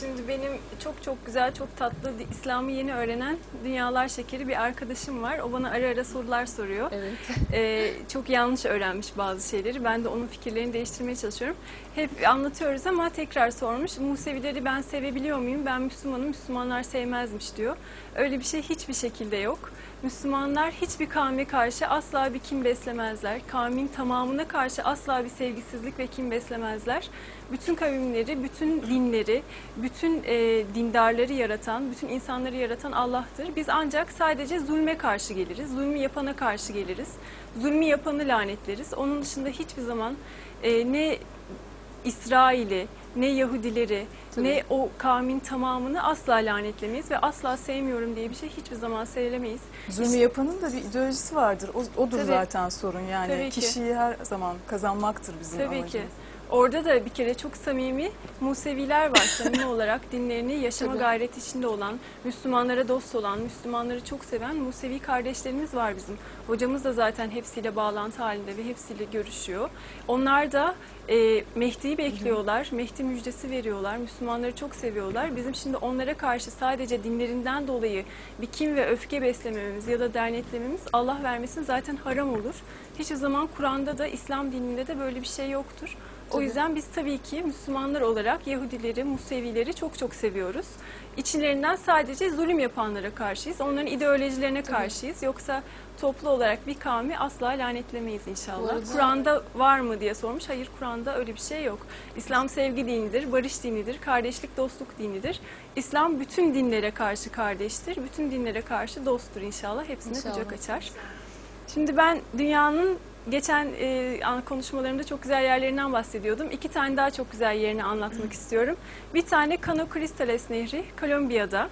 Şimdi benim çok çok güzel, çok tatlı İslam'ı yeni öğrenen dünyalar şekeri bir arkadaşım var. O bana ara ara sorular soruyor. Evet. Ee, çok yanlış öğrenmiş bazı şeyleri. Ben de onun fikirlerini değiştirmeye çalışıyorum. Hep anlatıyoruz ama tekrar sormuş. Musevileri ben sevebiliyor muyum? Ben Müslümanım, Müslümanlar sevmezmiş diyor. Öyle bir şey hiçbir şekilde yok. Müslümanlar hiçbir kavme karşı asla bir kin beslemezler. Kavmin tamamına karşı asla bir sevgisizlik ve kin beslemezler. Bütün kavimleri, bütün dinleri, bütün e, dindarları yaratan, bütün insanları yaratan Allah'tır. Biz ancak sadece zulme karşı geliriz, zulmü yapana karşı geliriz. Zulmü yapanı lanetleriz. Onun dışında hiçbir zaman e, ne İsrail'i, ne Yahudileri, Tabii. ne o kavmin tamamını asla lanetlemeyiz ve asla sevmiyorum diye bir şey hiçbir zaman söylemeyiz. Zulmü yapanın da bir ideolojisi vardır. O, odur Tabii. zaten sorun. Yani kişiyi her zaman kazanmaktır bizim Tabii amacımız. ki. Orada da bir kere çok samimi Museviler var. Samimi olarak dinlerini yaşama Tabii. gayreti içinde olan, Müslümanlara dost olan, Müslümanları çok seven Musevi kardeşlerimiz var bizim. Hocamız da zaten hepsiyle bağlantı halinde ve hepsiyle görüşüyor. Onlar da e, Mehdi'yi bekliyorlar, Mehdi müjdesi veriyorlar, Müslümanları çok seviyorlar. Bizim şimdi onlara karşı sadece dinlerinden dolayı bir kin ve öfke beslememiz ya da derneklememiz Allah vermesin zaten haram olur. Hiçbir zaman Kur'an'da da İslam dininde de böyle bir şey yoktur. O yüzden biz tabii ki Müslümanlar olarak Yahudileri, Musevileri çok çok seviyoruz. İçlerinden sadece zulüm yapanlara karşıyız. Onların ideolojilerine karşıyız. Yoksa toplu olarak bir kavmi asla lanetlemeyiz inşallah. arada- Kur'an'da var mı diye sormuş. Hayır Kur'an'da öyle bir şey yok. İslam sevgi dinidir, barış dinidir, kardeşlik, dostluk dinidir. İslam bütün dinlere karşı kardeştir. Bütün dinlere karşı dosttur inşallah. Hepsine İnşallah. kucak açar. Şimdi ben dünyanın geçen e, konuşmalarımda çok güzel yerlerinden bahsediyordum. İki tane daha çok güzel yerini anlatmak istiyorum. Bir tane Cano Cristales Nehri, Kolombiya'da.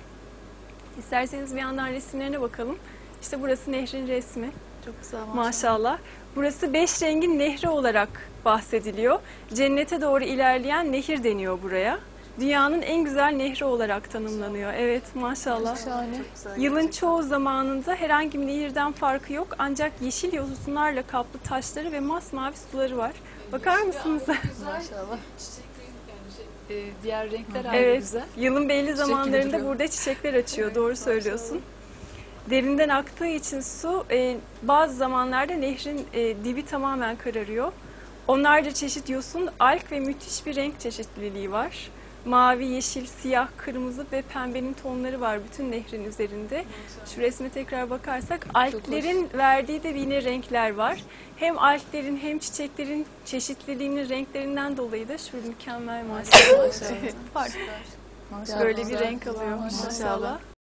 İsterseniz bir yandan resimlerine bakalım. İşte burası nehrin resmi. Çok güzel Maşallah. Burası beş rengin nehri olarak bahsediliyor. Cennete doğru ilerleyen nehir deniyor buraya. Dünyanın en güzel nehri olarak tanımlanıyor. Evet maşallah. Şahane. Yılın çoğu zamanında herhangi bir nehirden farkı yok. Ancak yeşil yosunlarla kaplı taşları ve masmavi suları var. Bakar mısınız? Maşallah. Ee, diğer renkler ayrı Evet. güzel. Yılın belli gibi zamanlarında duruyor. burada çiçekler açıyor. Doğru söylüyorsun. Derinden aktığı için su e, bazı zamanlarda nehrin e, dibi tamamen kararıyor. Onlarca çeşit yosun, alg ve müthiş bir renk çeşitliliği var. Mavi, yeşil, siyah, kırmızı ve pembenin tonları var bütün nehrin üzerinde. Şu resme tekrar bakarsak alglerin verdiği de yine renkler var. Hem alglerin hem çiçeklerin çeşitliliğinin renklerinden dolayı da şu mükemmel maşallah. Maşallah. Fark Maşallah. böyle bir renk alıyor Maşallah. maşallah.